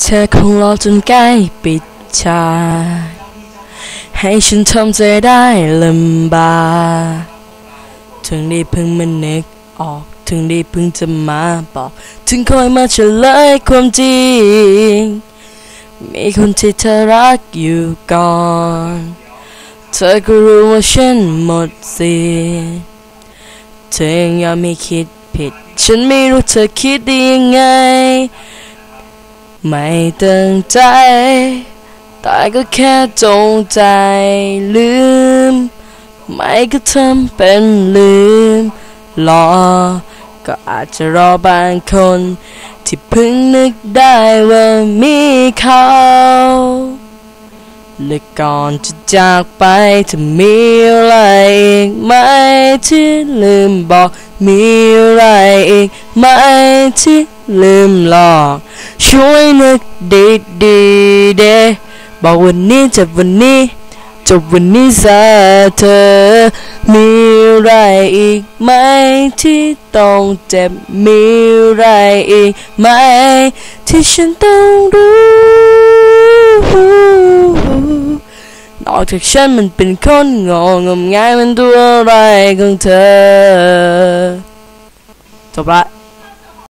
เธอคงรอจนใกล้ปิดฉากให้ฉันทำใจได้ลำบากถึงได้เพิ่งมานึกออกถึงได้เพิ่งจะมาบอก ถึงคอยมาเฉลยความจริง มีคนที่เธอรักอยู่ก่อน เธอก็รู้ว่าฉันหมดสิเธอยังยอมไม่คิดผิด ฉันไม่รู้เธอคิดได้ยังไง ไม่ตั้งใจ แต่ก็แค่จงใจลืม ไม่ก็ทำเป็นลืมรอก็อาจจะรอบางคน ที่เพิ่งนึกได้ว่ามีเขาและก่อนจะจากไปจะมีอะไรอีกไหมที่ลืมบอก มีอะไรอีกไหมที่ลืมหลอก ช่วยนึกดีดีเดบอกวันนี้จะวันนี้จบวันนี้ซะเธอ มีอะไรอีกไหมที่ต้องเจ็บ มีอะไรอีกไหมที่ฉันต้องรู้ นอกจากฉันมันเป็นคนงงงมงายมันตัวอะไรของเธอ จบละ